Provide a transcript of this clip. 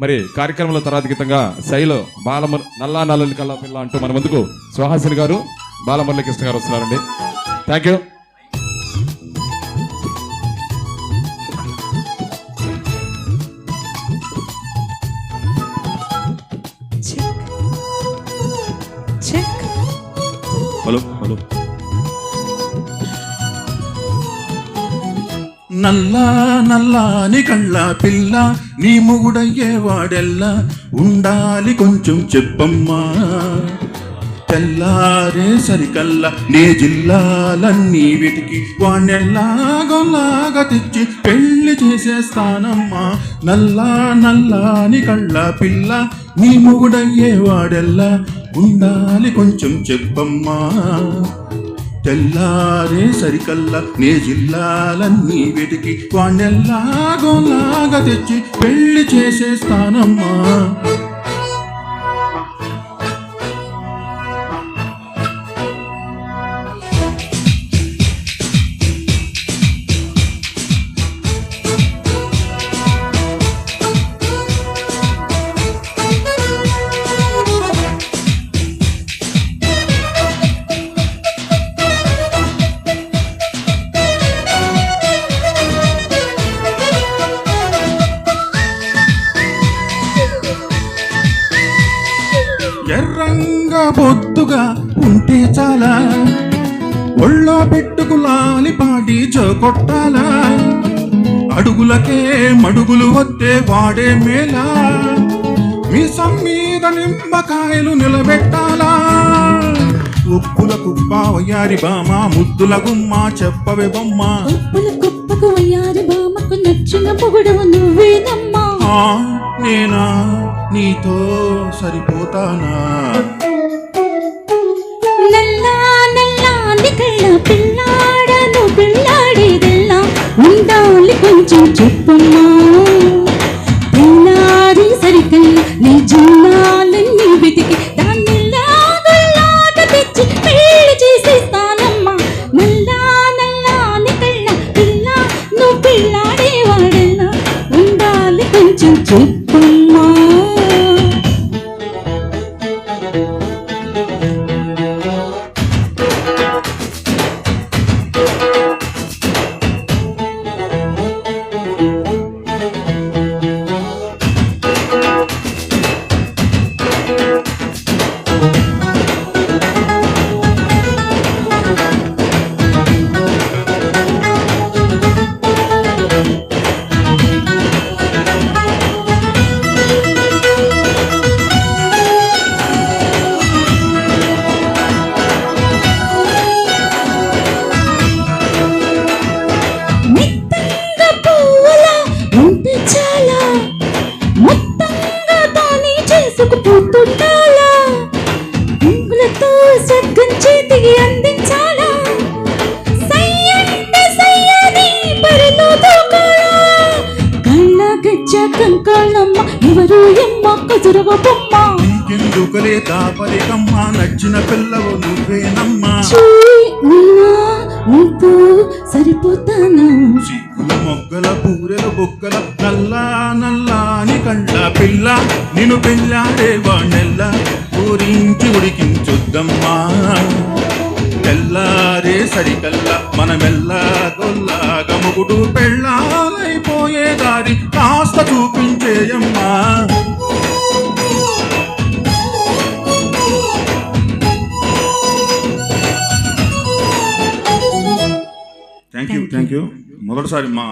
మరి కార్యక్రమంలో తర్వాత గీతంగా శైలు బాలమ నల్లా నల్లని కల్లా పిల్ల అంటూ మన ముందుకు సుహాసిని గారు బాలమురళీకృష్ణ గారు వస్తున్నారండి. Thank you check check hello hello నల్లా నల్లాని కళ్ళ పిల్ల నీ మొగుడయ్యేవాడెల్లా ఉండాలి కొంచెం చెప్పమ్మా. తెల్లారే సరికల్లా నే జిల్లాలన్నీ వెతికి వాణ్ణెల్లాగోలాగా తెచ్చి పెళ్ళి చేసేస్తానమ్మా. నల్లా నల్లాని కళ్ళ పిల్ల నీ మొగుడయ్యేవాడెల్లా ఉండాలి కొంచెం చెప్పమ్మా. తెల్లారే సరికల్లా నే జిల్లాలన్నీ వెతికి వాణ్ణెల్లాగోలాగా తెచ్చి పెళ్ళి చేసేస్తానమ్మా ఎర్రంగా బొద్దుగా ఉంటే చాలా. ఒళ్ళో పెట్టుకు లాలిపాటి కొట్టాలా. అడుగులకే మడుగులు వస్తే వాడే మేలా. మీసం మీద నిమ్మకాయలు నిలబెట్టాలా. ఉప్పుల కుప్ప వయ్యారి బామ ముద్దుల గుమ్మ చెప్పవే బొమ్మ. ఉప్పుల కుప్పకు వయ్యారి బామకు నచ్చిన పొగడు నువ్వేనమ్మా. నేనా? నీతో సరిపోతానా? నల్లా నల్లాని కళ్ళ పిల్లాడను పిల్లాడేదెల్లా? ఉండాలి కొంచెం చెప్పమ్మా. పిల్లాడి సరికల్లా నీ జిల్లాలన్నీ వెతికి దాన్ని లాగల్లాగా తెచ్చి పెళ్ళి చేసేస్తానమ్మా. నల్లా నల్లా నికళ్ళ పిల్ల నువ్వు పిల్లాడేవాడెల్లా? ఉండాలి కొంచెం చెప్పమ్మా. తానే చేసుకుపోతుండాలా పువ్వులతో స్వర్గం చేతికి అందించాలా? సై అంటే సయ్యని పరిలో దూకాలా? కళ్ళ గజ్జ కంకాళమ్మ ఎవరు ఎమ్మ కజురవ బొమ్మ? ఇంకెందుకలే దాపరికమ్మ నచ్చిన పిల్లవు నువ్వేనమ్మా. చీ, నీతో సరిపోతాను? సిగ్గుల మొగ్గల పూరెల బొగ్గల నల్లా నల్లాని కండ్ల పిల్ల నిన్ను పెళ్ళాడే నెల్ల? పూరించి ఉడికించొద్దమ్మా. తెల్లారే సరికల్లా మనమెల్లా గొల్లాగా ముగుడు పెళ్ళా. థ్యాంక్ యూ యూ మొదటిసారి మా